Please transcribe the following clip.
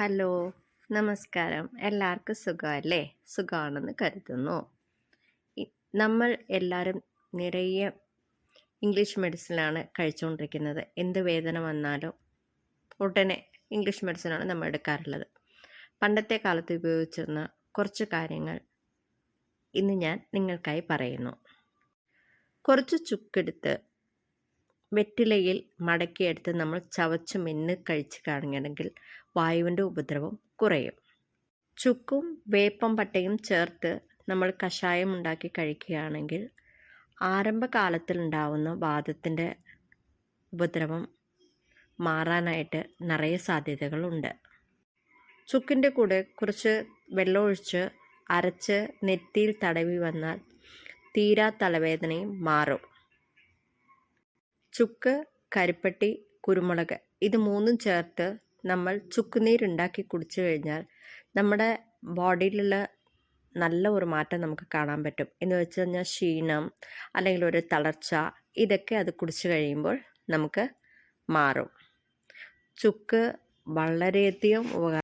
Hello നമസ്കാരം. എല്ലാവർക്കും സുഖമല്ലേ? സുഖമാണെന്ന് കരുതുന്നു. നമ്മൾ എല്ലാവരും നിറയെ ഇംഗ്ലീഷ് മെഡിസിനാണ് കഴിച്ചുകൊണ്ടിരിക്കുന്നത്. എന്ത് വേദന വന്നാലും ഉടനെ ഇംഗ്ലീഷ് മെഡിസിനാണ് നമ്മൾ എടുക്കാറുള്ളത്. പണ്ടത്തെ കാലത്ത് ഉപയോഗിച്ചിരുന്ന കുറച്ച് കാര്യങ്ങൾ ഇന്ന് ഞാൻ നിങ്ങൾക്കായി പറയുന്നു. കുറച്ച് ചുക്കെടുത്ത് വെറ്റിലയിൽ മടക്കിയെടുത്ത് നമ്മൾ ചവച്ച് മെന്ന് കഴിച്ച് കാണുകയാണെങ്കിൽ വായുവിന്റെ ഉപദ്രവം കുറയും. ചുക്കും വേപ്പം പട്ടയും ചേർത്ത് നമ്മൾ കഷായം ഉണ്ടാക്കി കഴിക്കുകയാണെങ്കിൽ ആരംഭകാലത്തിൽ ഉണ്ടാവുന്ന വാദത്തിന്റെ ഉപദ്രവം മാറാനായിട്ട് നിറയെ സാധ്യതകളുണ്ട്. ചുക്കിന്റെ കൂടെ കുറച്ച് വെള്ളമൊഴിച്ച് അരച്ച് നെറ്റിയിൽ തടവി വന്നാൽ തീരാ തലവേദനയും മാറും. ചുക്ക് കരിപ്പട്ടി കുരുമുളക് ഇത് മൂന്നും ചേർത്ത് നമ്മൾ ചുക്കുനീരുണ്ടാക്കി കുടിച്ചു കഴിഞ്ഞാൽ നമ്മുടെ ബോഡിയിലുള്ള നല്ല ഒരു മാറ്റം നമുക്ക് കാണാൻ പറ്റും. എന്ന് വെച്ച് കഴിഞ്ഞാൽ ക്ഷീണം അല്ലെങ്കിൽ ഒരു തളർച്ച ഇതൊക്കെ അത് കുടിച്ചു കഴിയുമ്പോൾ നമുക്ക് മാറും. ചുക്ക് വളരെയധികം ഉപകാരം